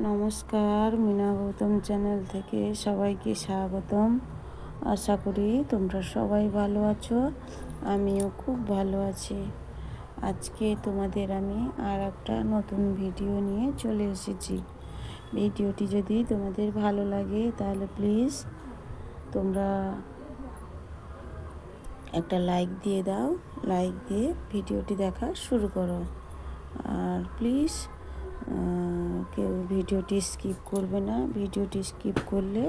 নমস্কার, মিনা গৌতম চ্যানেল থেকে সবাইকে স্বাগতম। আশা করি তোমরা সবাই ভালো আছো, আমিও খুব ভালো আছি। আজকে তোমাদের আমি আর একটা নতুন ভিডিও নিয়ে চলে এসেছি। ভিডিওটি যদি তোমাদের ভালো লাগে, তাহলে প্লিজ তোমরা একটা লাইক দিয়ে দাও। লাইক দিয়ে ভিডিওটি দেখা শুরু করো। আর প্লিজ কেউ ভিডিওটি স্কিপ করবে না। ভিডিওটি স্কিপ করলে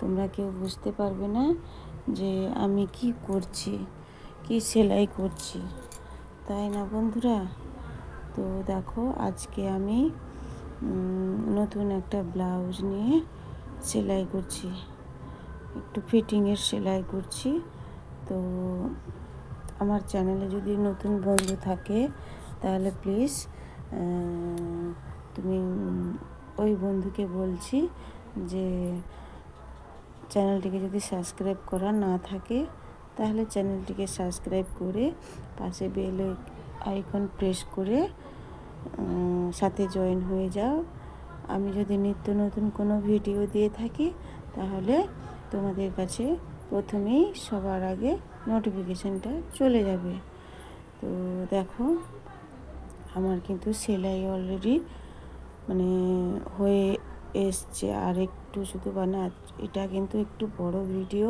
তোমরা কেউ বুঝতে পারবে না যে আমি কি করছি, কি সেলাই করছি। তাই না বন্ধুরা? তো দেখো, আজকে আমি নতুন একটা ব্লাউজ নিয়ে সেলাই করছি। একটু ফিটিংয়ের সেলাই করছি। তো আমার চ্যানেলে যদি নতুন বন্ধু থাকে, তাহলে প্লিজ তুমি ওই বন্ধুকে বলছি যে চ্যানেলটিকে যদি সাবস্ক্রাইব করা না থাকে, তাহলে চ্যানেলটিকে সাবস্ক্রাইব করে পাশে বেল আইকন প্রেস করে সাথে জয়েন হয়ে যাও। আমি যদি নিত্য নতুন কোনো ভিডিও দিয়ে থাকি, তাহলে তোমাদের কাছে প্রথমেই সবার আগে নোটিফিকেশানটা চলে যাবে। তো দেখো আমার কিন্তু সেলাই অলরেডি মানে হয়ে এসছে। আর একটু শুধু বানা এটা কিন্তু একটু বড় ভিডিও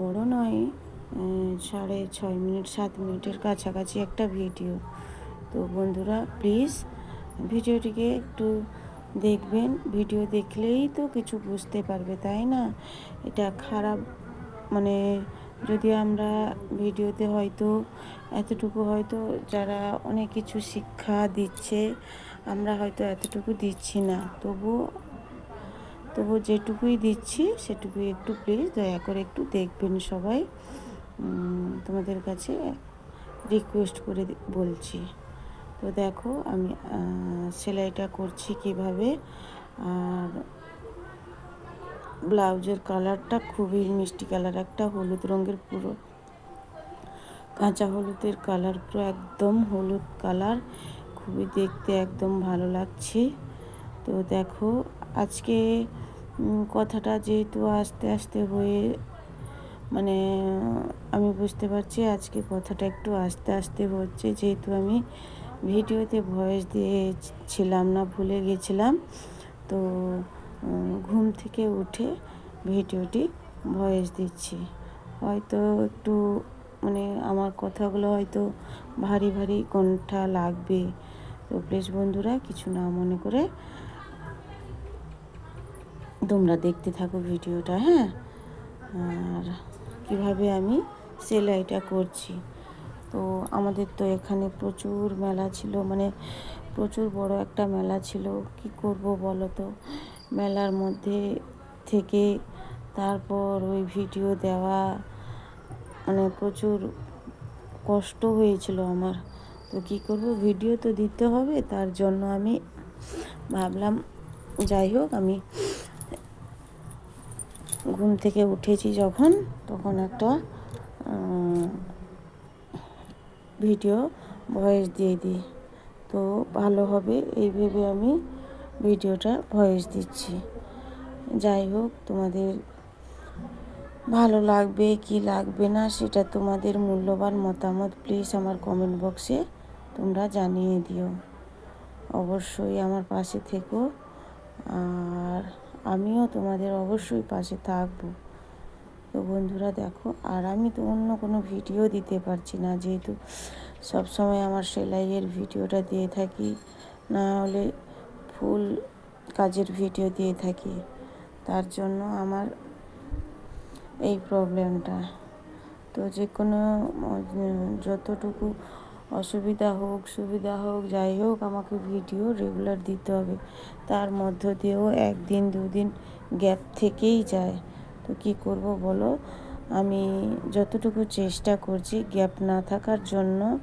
বড় নয় সাড়ে ছয় মিনিট, সাত মিনিটের কাছাকাছি একটা ভিডিও তো বন্ধুরা প্লিজ ভিডিওটিকে একটু দেখবেন। ভিডিও দেখলেই তো কিছু বুঝতে পারবে, তাই না? এটা খারাপ মানে যদি আমরা ভিডিওতে হয়তো এতটুকু হয়তো যারা অনেক কিছু শিক্ষা দিচ্ছে, আমরা হয়তো এতটুকু দিচ্ছি না। তবু তবু যেটুকুই দিচ্ছি, সেটুকুই একটু প্লিজ দয়া করে একটু দেখবেন সবাই। তোমাদের কাছে রিকোয়েস্ট করে বলছি। তো দেখো আমি সেলাইটা করছি কীভাবে। আর ব্লাউজের কালারটা খুবই মিষ্টি কালার, একটা হলুদ রঙের পুরো। কাঁচা হলুদের কালার পুরো একদম হলুদ কালার, খুবই দেখতে একদম ভালো লাগছে। তো দেখো, আজকে কথাটা যেহেতু আস্তে আস্তে হয়ে মানে আমি বুঝতে পারছি আজকে কথাটা একটু আস্তে আস্তে হচ্ছে, যেহেতু আমি ভিডিওতে ভয়েস দিয়েছিলাম না, ভুলে গেছিলাম। তো ঘুম থেকে উঠে ভিডিওটি ভয়েস দিচ্ছি। হয়তো একটু মানে আমার কথাগুলো হয়তো ভারী ভারী কণ্ঠা লাগবে। তো প্লিজ বন্ধুরা, কিছু না মনে করে তোমরা দেখতে থাকো ভিডিওটা হ্যাঁ? আর কীভাবে আমি সেলাইটা করছি। তো আমাদের তো এখানে প্রচুর মেলা ছিল মানে প্রচুর বড় একটা মেলা ছিল। কি করব বলো তো? মেলার মধ্যে থেকে তারপর ওই ভিডিও দেওয়া মানে প্রচুর কষ্ট হয়েছিল আমার। তো কী করব? ভিডিও তো দিতে হবে, তার জন্য আমি ভাবলাম, যাই হোক, আমি ঘুম থেকে উঠেছি যখন, তখন একটা ভিডিও ভয়েস দিয়ে দিই। তো ভালো হবে, এই ভেবে আমি ভিডিওটা ভয়েস দিচ্ছি। যাই হোক, তোমাদের ভালো লাগবে, কি লাগবে না, সেটা তোমাদের মূল্যবান মতামত প্লিজ আমার কমেন্ট বক্সে তোমরা জানিয়ে দিও। অবশ্যই আমার পাশে থেকো। আর আমিও তোমাদের অবশ্যই পাশে থাকব। তো বন্ধুরা দেখো, আর আমি তো অন্য কোনো ভিডিও দিতে পারছি না, যেহেতু সবসময় আমার সেলাইয়ের ভিডিওটা দিয়ে থাকি, না হলে ফুল কাজের ভিডিও দিয়ে থাকি। তার জন্য আমার এই প্রবলেমটা। তো যে কোনো যতটুকু অসুবিধা হোক, সুবিধা হোক, যাই হোক, আমাকে ভিডিও রেগুলার দিতে হবে। তার মধ্য দিয়েও একদিন, দুদিন গ্যাপ থেকেই যায়। তো কি করব বলো? আমি যতটুকু চেষ্টা করছি, গ্যাপ না থাকার জন্য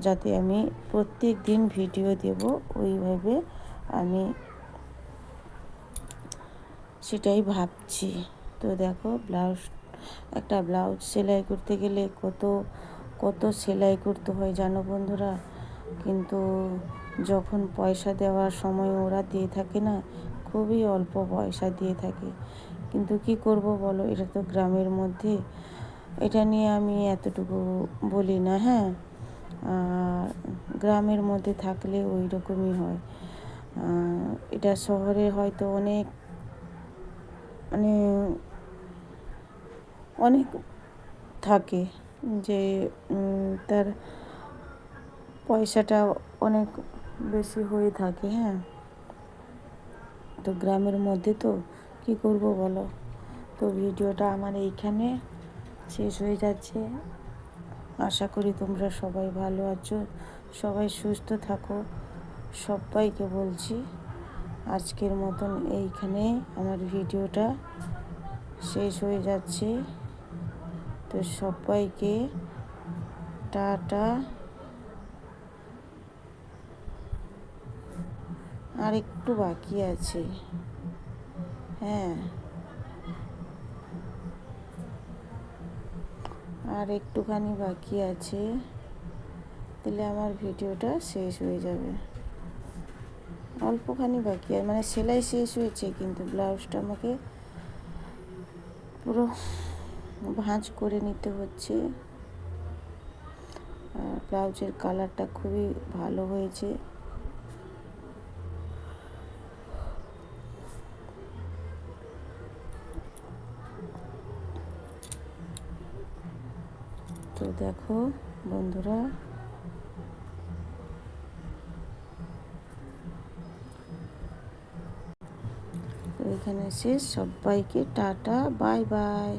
যাতে আমি প্রত্যেক দিন ভিডিও দেব, ওইভাবে আমি সেটাই ভাবছি। তো দেখো, ব্লাউজ, একটা ব্লাউজ সেলাই করতে গেলে কত কত সেলাই করতে হয় জানো বন্ধুরা? কিন্তু যখন পয়সা দেওয়ার সময় ওরা দিয়ে থাকে না, খুবই অল্প পয়সা দিয়ে থাকে। কিন্তু কি করব বলো, এটা তো গ্রামের মধ্যে। এটা নিয়ে আমি এতটুকু বলি না হ্যাঁ? গ্রামের মধ্যে থাকলে ওই রকমই হয় এটা শহরে হয়তো অনেক মানে অনেক থাকে যে তার পয়সাটা অনেক বেশি হয়ে থাকে হ্যাঁ। তো গ্রামের মধ্যে তো কি করব বলো? তো ভিডিওটা আমার এইখানে শেষ হয়ে যাচ্ছে। আশা করি তোমরা সবাই ভালো আছো, সবাই সুস্থ থাকো, সবাইকে বলছি আজকের মতন এইখানে আমার ভিডিওটা শেষ হয়ে যাচ্ছে। তো সবাইকে টাটা। আর একটু বাকি আছে। হ্যাঁ। আর একটুখানি বাকি আছে, তাহলে আমার ভিডিওটা শেষ হয়ে যাবে। অল্পখানি বাকি আর মানে সেলাই শেষ হয়েছে, কিন্তু ব্লাউজটা আমাকে পুরো ভাঁজ করে নিতে হচ্ছে। ব্লাউজের কালারটা খুবই ভালো হয়েছে। তো দেখো বন্ধুরা। এখানে শেষ সবাইকে টাটা বাই বাই।